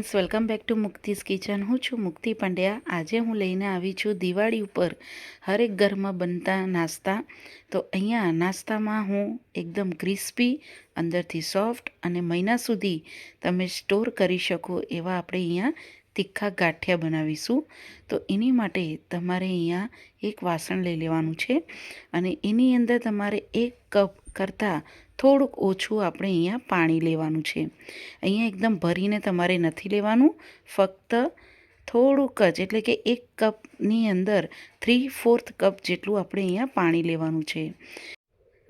Friends welcome back to Mukti's kitchen હું છું મુક્તિ પંડ્યા. આજે હું લઈને આવી છું દિવાળી ઉપર હરેક ઘરમાં બનતા નાસ્તા. તો અહીંયા નાસ્તામાં હું એકદમ ક્રિસ્પી અંદરથી સોફ્ટ અને મહિના સુધી તમે સ્ટોર કરી શકો એવા આપણે અહીંયા તીખા ગાંઠિયા બનાવીશું. તો એની માટે તમારે અહીંયા એક વાસણ લઈ લેવાનું છે અને એની અંદર તમારે એક કપ કરતાં થોડુંક ઓછું આપણે અહીંયા પાણી લેવાનું છે. અહીંયા એકદમ ભરીને તમારે નથી લેવાનું. ફક્ત થોડુંક જ, એટલે કે એક કપની અંદર થ્રી ફોર્થ કપ જેટલું આપણે અહીંયા પાણી લેવાનું છે.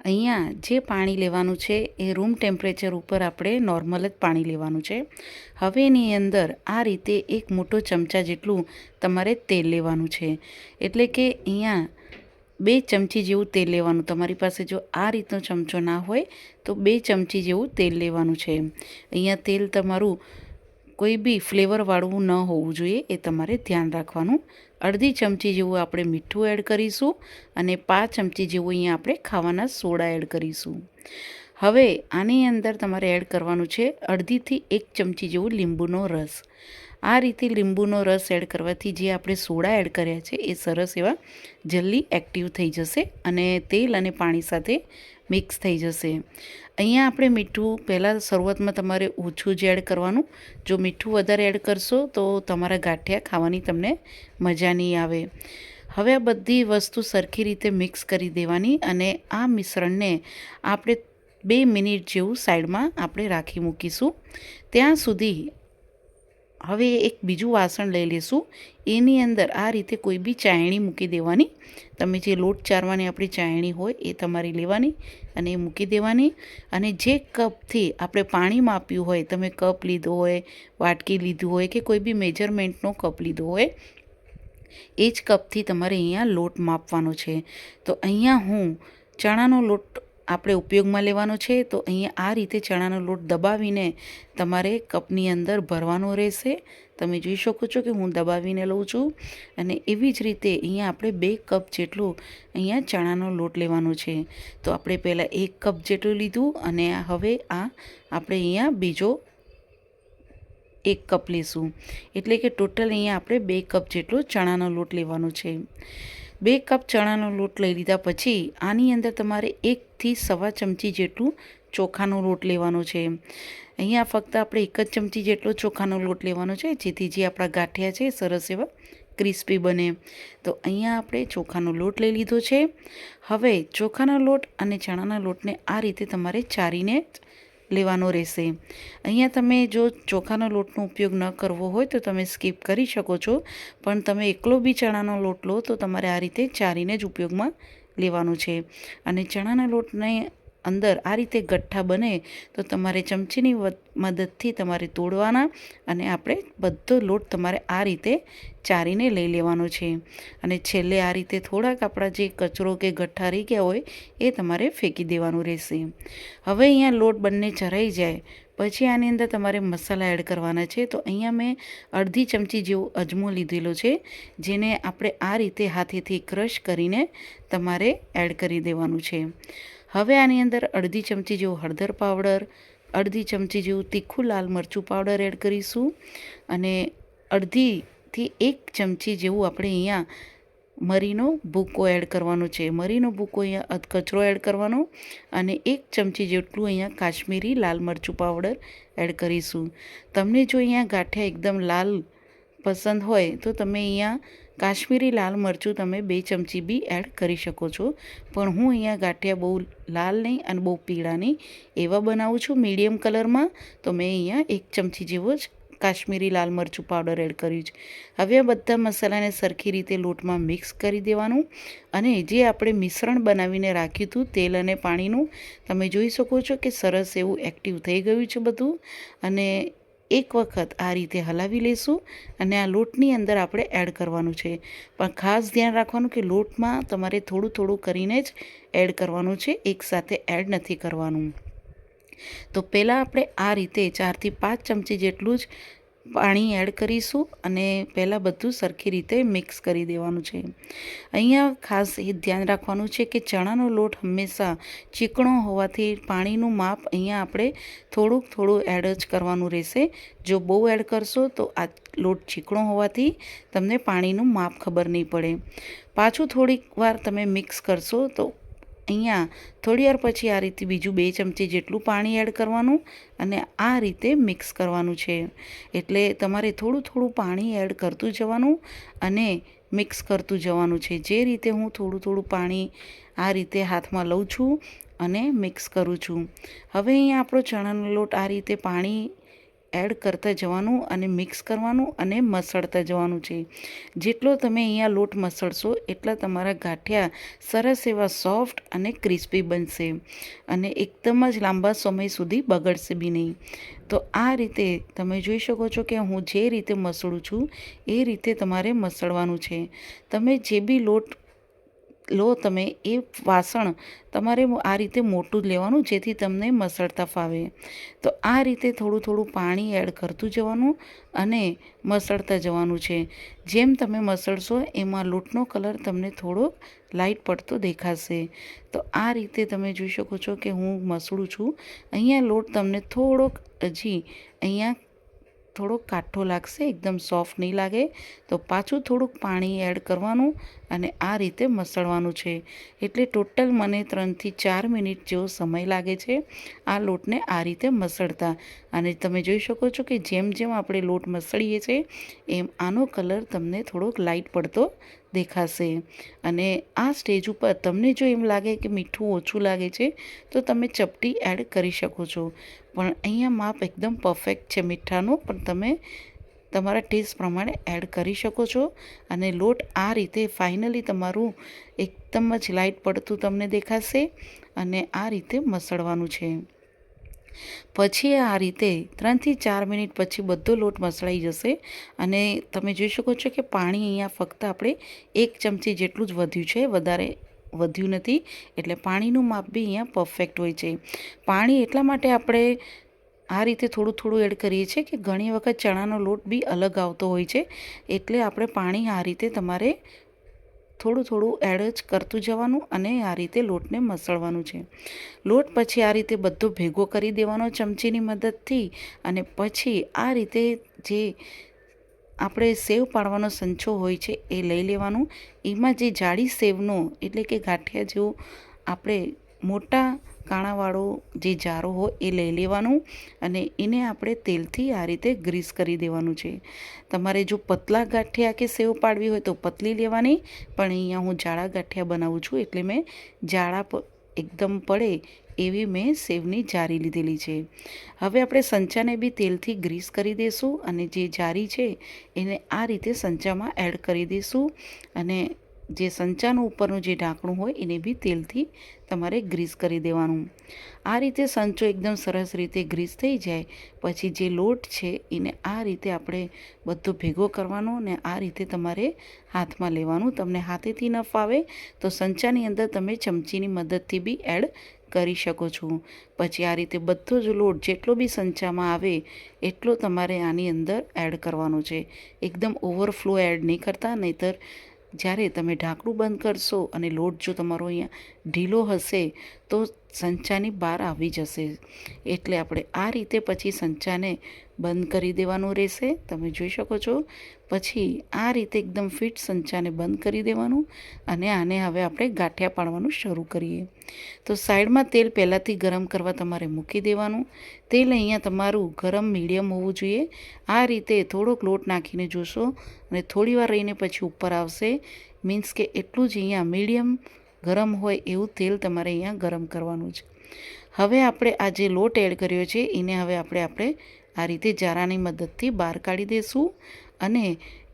અહીંયા જે પાણી લેવાનું છે એ રૂમ ટેમ્પરેચર ઉપર આપણે નોર્મલ જ પાણી લેવાનું છે. હવે એની અંદર આ રીતે એક મોટો ચમચા જેટલું તમારે તેલ લેવાનું છે. એટલે કે અહીંયા બે ચમચી જેવું તેલ લેવાનું. તમારી પાસે જો આ રીતનો ચમચો ના હોય, તો બે ચમચી જેવું તેલ લેવાનું છે. અહીંયા તેલ તમારું કોઈ બી ફ્લેવરવાળું ન હોવું જોઈએ, એ તમારે ધ્યાન રાખવાનું. અડધી ચમચી જેવું આપણે મીઠું એડ કરીશું અને પાંચ ચમચી જેવું અહીંયા આપણે ખાવાના સોડા એડ કરીશું. હવે આની અંદર તમારે એડ કરવાનું છે અડધીથી એક ચમચી જેવું લીંબુનો રસ. આ રીતે લીંબુનો રસ એડ કરવાથી જે આપણે સોડા એડ કર્યા છે, એ સરસ એવા જલ્દી એક્ટિવ થઈ જશે અને તેલ અને પાણી સાથે મિક્સ થઈ જશે. અહીંયા આપણે મીઠું પહેલાં શરૂઆતમાં તમારે ઓછું જ એડ કરવાનું. જો મીઠું વધારે એડ કરશો તો તમારા ગાંઠિયા ખાવાની તમને મજા નહીં આવે. હવે આ બધી વસ્તુ સરખી રીતે મિક્સ કરી દેવાની અને આ મિશ્રણને આપણે બે મિનિટ જેવું સાઈડમાં આપણે રાખી મૂકીશું. ત્યાં સુધી હવે એક બીજું વાસણ લઈ લઈશું એની અંદર આ રીતે કોઈ બી ચાયણી મૂકી દેવાની. તમે જે લોટ ચારવાની આપણી ચાયણી હોય એ તમારી લેવાની અને એ મૂકી દેવાની. અને જે કપથી આપણે પાણી માપ્યું હોય, તમે કપ લીધો હોય, વાટકી લીધું હોય કે કોઈ બી મેજરમેન્ટનો કપ લીધો હોય, એ જ કપથી તમારે અહીંયા લોટ માપવાનો છે. તો અહીંયા હું ચણાનો લોટ આપણે ઉપયોગમાં લેવાનો છે, તો અહીંયા આ રીતે ચણાનો લોટ દબાવીને તમારે કપની અંદર ભરવાનો રહેશે. તમે જોઈ શકો છો કે હું દબાવીને લઉં છું અને એવી જ રીતે અહીંયા આપણે બે કપ જેટલું અહીંયા ચણાનો લોટ લેવાનો છે. તો આપણે પહેલાં એક કપ જેટલું લીધું અને હવે આ આપણે અહીંયા બીજો એક કપ લઈશું એટલે કે ટોટલ અહીંયા આપણે બે કપ જેટલો ચણાનો લોટ લેવાનો છે. બે કપ ચણાનો લોટ લઈ લીધા પછી આની અંદર તમારે એકથી સવા ચમચી જેટલું ચોખાનો લોટ લેવાનો છે. અહીંયા ફક્ત આપણે એક જ ચમચી જેટલો ચોખાનો લોટ લેવાનો છે, જેથી જે આપણા ગાંઠિયા છે સરસ એવા ક્રિસ્પી બને. તો અહીંયા આપણે ચોખાનો લોટ લઈ લીધો છે. હવે ચોખાનો લોટ અને ચણાના લોટને આ રીતે તમારે ચારીને લેવાનો રહેશે. અહીંયા તમે જો ચોખાનો લોટનો ઉપયોગ ન કરવો હોય તો તમે સ્કીપ કરી શકો છો. પણ તમે એકલો બી ચણાનો લોટ લો તો તમારે આ રીતે ચારીને જ ઉપયોગમાં લેવાનું છે. અને ચણાના લોટને અંદર આ રીતે ગઠ્ઠા બને તો તમારે ચમચીની મદદથી તમારે તોડવાના અને આપણે બધો લોટ તમારે આ રીતે ચારીને લઈ લેવાનો છે. અને છેલ્લે આ રીતે થોડાક આપણા જે કચરો કે ગઠ્ઠા રહી ગયા હોય એ તમારે ફેંકી દેવાનું રહેશે. હવે અહીંયા લોટ બંને ચરાઈ જાય. પછી આની અંદર તમારે મસાલા એડ કરવાના છે. તો અહીંયા મેં અડધી ચમચી જેવો અજમો લીધેલો છે, જેને આપણે આ રીતે હાથેથી ક્રશ કરીને તમારે એડ કરી દેવાનું છે. હવે આની અંદર અડધી ચમચી જેવું હળદર પાવડર, અડધી ચમચી જેવું તીખું લાલ મરચું પાવડર એડ કરીશું અને અડધીથી એક ચમચી જેવું આપણે અહીંયા મરીનો ભૂકો એડ કરવાનો છે. મરીનો ભૂકો અહીંયા અધકચરો એડ કરવાનો અને એક ચમચી જેટલું અહીંયા કાશ્મીરી લાલ મરચું પાવડર એડ કરીશું. તમને જો અહીંયા ગાંઠિયા એકદમ લાલ પસંદ હોય તો તમે અહીંયા કાશ્મીરી લાલ મરચું તમે બે ચમચી બી એડ કરી શકો છો. પણ હું અહીંયા ગાંઠિયા બહુ લાલ નહીં અને બહુ પીળા નહીં એવા બનાવું છું મીડિયમ કલરમાં. તો મેં અહીંયા એક ચમચી જેવો જ કાશ્મીરી લાલ મરચું પાવડર એડ કર્યું છે. હવે આ બધા મસાલાને સરખી રીતે લોટમાં મિક્સ કરી દેવાનું અને જે આપણે મિશ્રણ બનાવીને રાખ્યું હતું તેલ અને પાણીનું, તમે જોઈ શકો છો કે સરસ એવું એક્ટિવ થઈ ગયું છે બધું. અને એક વખત આ રીતે હલાવી લઈશું અને આ લોટની અંદર આપણે એડ કરવાનું છે. પણ ખાસ ધ્યાન રાખવાનું કે લોટમાં તમારે થોડું થોડું કરીને જ એડ કરવાનું છે એકસાથે એડ નથી કરવાનું. તો પહેલાં આપણે આ રીતે ચારથી પાંચ ચમચી જેટલું જ પાણી એડ કરીશું અને પહેલાં બધું સરખી રીતે મિક્સ કરી દેવાનું છે. અહીંયા ખાસ એ ધ્યાન રાખવાનું છે કે ચણાનો લોટ હંમેશા ચીકણો હોવાથી પાણીનું માપ અહીંયા આપણે થોડુંક થોડું એડ જ કરવાનું રહેશે. જો બહુ એડ કરશો તો આ લોટ ચીકણો હોવાથી તમને પાણીનું માપ ખબર નહીં પડે. પાછું થોડીક વાર તમે મિક્સ કરશો તો અહીંયા થોડી વાર પછી આ રીતે બીજું બે ચમચી જેટલું પાણી એડ કરવાનું અને આ રીતે મિક્સ કરવાનું છે. એટલે તમારે થોડું થોડું પાણી એડ કરતું જવાનું અને મિક્સ કરતું જવાનું છે. જે રીતે હું થોડું થોડું પાણી આ રીતે હાથમાં લઉં છું અને મિક્સ કરું છું. હવે અહીંયા આપણો ચણાનો લોટ આ રીતે પાણી એડ કરતા જવાનું અને મિક્સ કરવાનું અને મસળતા જવાનું છે. જેટલો તમે અહીંયા લોટ મસળશો, એટલા તમારા ગાંઠિયા સરસ એવા સોફ્ટ અને ક્રિસ્પી બનશે અને એકદમ જ લાંબા સમય સુધી બગડશે બી નહીં. તો આ રીતે તમે જોઈ શકો છો કે હું જે રીતે મસળું છું, એ રીતે તમારે મસળવાનું છે. તમે જે બી લોટ લો તમે એ વાસણ તમારે આ રીતે મોટું જ લેવાનું, જેથી તમને મસળતા ફાવે. તો આ રીતે થોડું થોડું પાણી એડ કરતું જવાનું અને મસળતા જવાનું છે. જેમ તમે મસળશો એમાં લોટનો કલર તમને થોડો લાઇટ પડતો દેખાશે. તો આ રીતે તમે જોઈ શકો છો કે હું મસળું છું. અહીંયા લોટ તમને થોડોક હજી અહીંયા થોડોક કાઠો લાગશે, એકદમ સોફ્ટ નહીં લાગે. તો પાછું થોડુંક પાણી એડ કરવાનું અને આ રીતે મસળવાનું છે. એટલે ટોટલ મને ત્રણથી ચાર મિનિટ જેવો સમય લાગે છે આ લોટને આ રીતે મસળતા. અને તમે જોઈ શકો છો કે જેમ જેમ આપણે લોટ મસળીએ છીએ એમ આનો કલર તમને થોડોક લાઇટ પડતો દેખાશે. અને આ સ્ટેજ ઉપર તમને જો એમ લાગે કે મીઠું ઓછું લાગે છે, તો તમે ચપટી એડ કરી શકો છો. પણ અહીંયા માપ એકદમ પરફેક્ટ છે મીઠાનું, પણ તમે તમારા ટેસ્ટ પ્રમાણે એડ કરી શકો છો. અને લોટ આ રીતે ફાઇનલી તમારું એકદમ જ લાઇટ પડતું તમને દેખાશે અને આ રીતે મસળવાનું છે. પછી આ રીતે ત્રણથી ચાર મિનિટ પછી બધો લોટ મસળાઈ જશે અને તમે જોઈ શકો છો કે પાણી અહીંયા ફક્ત આપણે એક ચમચી જેટલું જ વધ્યું છે, વધારે વધ્યું નથી. એટલે પાણીનું માપ બી અહીંયા પરફેક્ટ હોય છે. પાણી એટલા માટે આપણે આ રીતે થોડું થોડું એડ કરીએ છીએ કે ઘણી વખત ચણાનો લોટ બી અલગ આવતો હોય છે, એટલે આપણે પાણી આ રીતે તમારે થોડું થોડું એડ જ કરતું જવાનું અને આ રીતે લોટને મસળવાનું છે. લોટ પછી આ રીતે બધો ભેગો કરી દેવાનો ચમચીની મદદથી અને પછી આ રીતે જે આપણે સેવ પાડવાનો સંચો હોય છે એ લઈ લેવાનું. એમાં જે જાડી સેવનો એટલે કે ગાંઠિયા જેવું આપણે મોટા કાણાવાળો જે જારો હોય એ લઈ લેવાનું અને એને આપણે તેલથી આ રીતે ગ્રીસ કરી દેવાનું છે. તમારે જો પતલા ગાંઠિયા કે સેવ પાડવી હોય તો પતલી લેવાની, પણ અહીંયા હું જાડા ગાંઠિયા બનાવું છું એટલે મેં જાડા એકદમ પડે એવી મેં સેવની જારી લીધેલી છે. હવે આપણે સંચાને બી તેલથી ગ્રીસ કરી દઈશું અને જે જારી છે એને આ રીતે સંચામાં એડ કરી દઈશું અને જે સંચાનું ઉપરનું જે ઢાંકણું હોય એને બી તેલથી તમારે ગ્રીસ કરી દેવાનું. આ રીતે સંચો એકદમ સરસ રીતે ગ્રીસ થઈ જાય, પછી જે લોટ છે એને આ રીતે આપણે બધો ભેગો કરવાનો અને આ રીતે તમારે હાથમાં લેવાનું. તમને હાથેથી ન ફાવે તો સંચાની અંદર તમે ચમચીની મદદથી બી એડ કરી શકો છો. પછી આ રીતે બધો જ લોટ જેટલો બી સંચામાં આવે એટલો તમારે આની અંદર એડ કરવાનો છે. એકદમ ઓવરફ્લો એડ નહીં કરતા, નહીંતર જ્યારે તમે ઢાંકણું બંધ કરશો અને લોટ જો તમારો અહીંયા ઢીલો હશે તો સંચાની બહાર આવી જશે. એટલે આપણે આ રીતે પછી સંચાને બંધ કરી દેવાનું રહેશે. તમે જોઈ શકો છો. પછી આ રીતે એકદમ ફિટ સંચાને બંધ કરી દેવાનું અને આને હવે આપણે ગાંઠિયા પાડવાનું શરૂ કરીએ. તો સાઈડમાં તેલ પહેલાંથી ગરમ કરવા તમારે મૂકી દેવાનું. તેલ અહીંયા તમારું ગરમ મીડિયમ હોવું જોઈએ. આ રીતે થોડોક લોટ નાખીને જોશો અને થોડી વાર રહીને પછી ઉપર આવશે. મીન્સ કે એટલું જ અહીંયા મીડિયમ ગરમ હોય એવું તેલ તમારે અહીંયા ગરમ કરવાનું છે. હવે આપણે આ જે લોટ એડ કર્યો છે, એને હવે આપણે આપણે આ રીતે જારાની મદદથી બહાર કાઢી દઈશું અને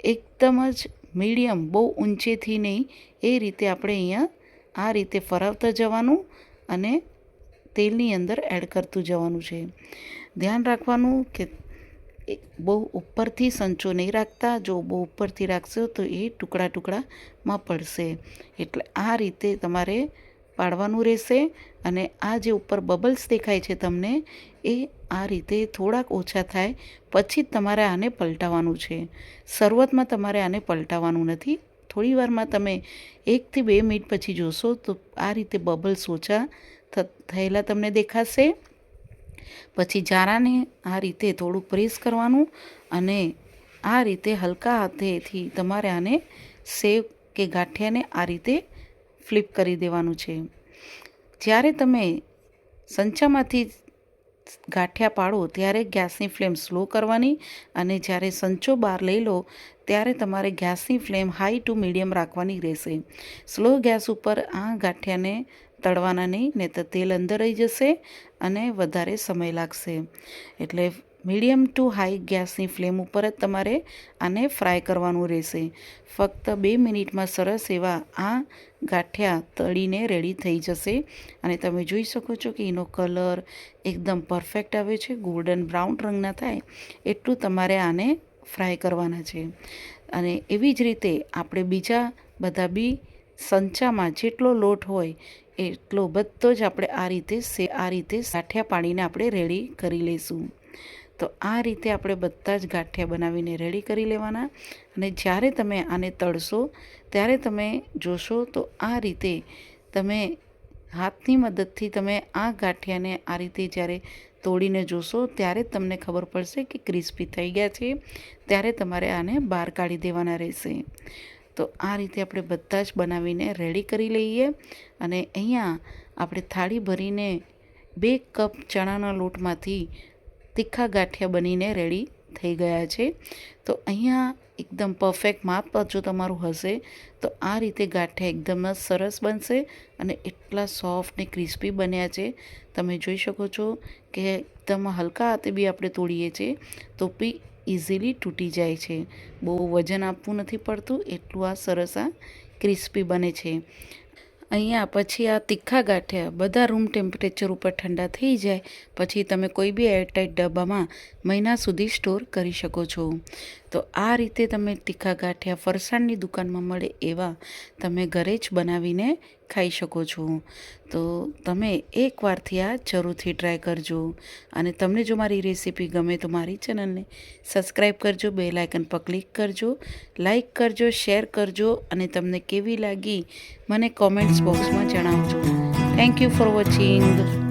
એકદમ જ મીડિયમ, બહુ ઊંચેથી નહીં, એ રીતે આપણે અહીંયા આ રીતે ફરાવતા જવાનું અને તેલની અંદર એડ કરતું જવાનું છે. ધ્યાન રાખવાનું કે બહુ ઉપરથી સંચો નહીં રાખતા. જો બહુ ઉપરથી રાખશો તો એ ટુકડા ટુકડામાં પડશે. એટલે આ રીતે તમારે પાડવાનું રહેશે અને આ જે ઉપર બબલ્સ દેખાય છે તમને, એ આ રીતે થોડાક ઓછા થાય. પછી જ તમારે આને પલટાવવાનું છે. શરૂઆતમાં તમારે આને પલટાવવાનું નથી. થોડી વારમાં તમે એકથી બે મિનિટ પછી જોશો તો આ રીતે બબલ્સ ઓછા થયેલા તમને દેખાશે. પછી જારાને આ રીતે થોડું પ્રેસ કરવાનું અને આ રીતે હલકા હાથેથી તમારે આને સેવ કે ગાંઠિયાને આ રીતે ફ્લિપ કરી દેવાનું છે. જ્યારે તમે સંચામાંથી ગાંઠિયા પાડો ત્યારે ગેસની ફ્લેમ સ્લો કરવાની અને જ્યારે સંચો બહાર લઈ લો ત્યારે તમારે ગેસની ફ્લેમ હાઈ ટુ મીડિયમ રાખવાની રહેશે. સ્લો ગેસ ઉપર આ ગાંઠિયાને તળવાના નહીં નહીં તો તેલ અંદર રહી જશે અને વધારે સમય લાગશે. એટલે મીડિયમ ટુ હાઈ ગેસની ફ્લેમ ઉપર જ તમારે આને ફ્રાય કરવાનું રહેશે. ફક્ત બે મિનિટમાં સરસ એવા આ ગાંઠિયા તળીને રેડી થઈ જશે. અને તમે જોઈ શકો છો કે એનો કલર એકદમ પરફેક્ટ આવે છે, ગોલ્ડન બ્રાઉન રંગના થાય, એટલું તમારે આને ફ્રાય કરવાના છે. અને એવી જ રીતે આપણે બીજા બધા બી સંચામાં જેટલો લોટ હોય, એટલો બધો જ આપણે આ રીતે સે, આ રીતે ગાંઠિયા પાડીને આપણે રેડી કરી લઈશું તો આ રીતે આપણે બધા જ ગાંઠિયા બનાવીને રેડી કરી લેવાના. અને જ્યારે તમે આને તળશો, ત્યારે તમે જોશો તો આ રીતે તમે હાથની મદદથી તમે આ ગાંઠિયાને આ રીતે જ્યારે તોડીને જોશો, ત્યારે તમને ખબર પડશે કે ક્રિસ્પી થઈ ગયા છે. ત્યારે તમારે આને બહાર કાઢી દેવાના રહેશે. તો આ રીતે આપણે બધા જ બનાવીને રેડી કરી લઈએ અને અહીંયા આપણે થાળી ભરીને બે કપ ચણાના લોટમાંથી તીખા ગાંઠિયા બનીને રેડી થઈ ગયા છે. તો અહીંયા એકદમ પરફેક્ટ માપ જો તમારું હશે તો આ રીતે ગાંઠિયા એકદમ જ સરસ બનશે અને એટલા સોફ્ટ ને ક્રિસ્પી બન્યા છે. તમે જોઈ શકો છો કે એકદમ હલકા હાથે બી આપણે તોડીએ છીએ. તો બી ઇઝીલી તૂટી જાય છે. બહુ વજન આપવું નથી પડતું, એટલું આ સરસ આ ક્રિસ્પી બને છે. અહીંયા પછી આ તીખા ગાંઠિયા, બધા રૂમ ટેમ્પરેચર ઉપર ઠંડા થઈ જાય, પછી તમે કોઈ બી એરટાઇટ ડબ્બામાં મહિના સુધી સ્ટોર કરી શકો છો. તો આ રીતે તમે તીખા ગાંઠિયા ફરસાણની દુકાનમાં મળે એવા તમે ઘરે જ બનાવીને ખાઈ શકો છો. તો તમે એકવારથી આ જરૂરથી ટ્રાય કરજો. અને તમને જો મારી રેસીપી ગમે તો મારી ચેનલને સબસ્ક્રાઈબ કરજો બે લાઇકન પર ક્લિક કરજો લાઈક કરજો, શેર કરજો અને તમને કેવી લાગી મને કોમેન્ટ્સ બોક્સમાં જણાવજો. Thank you for watching.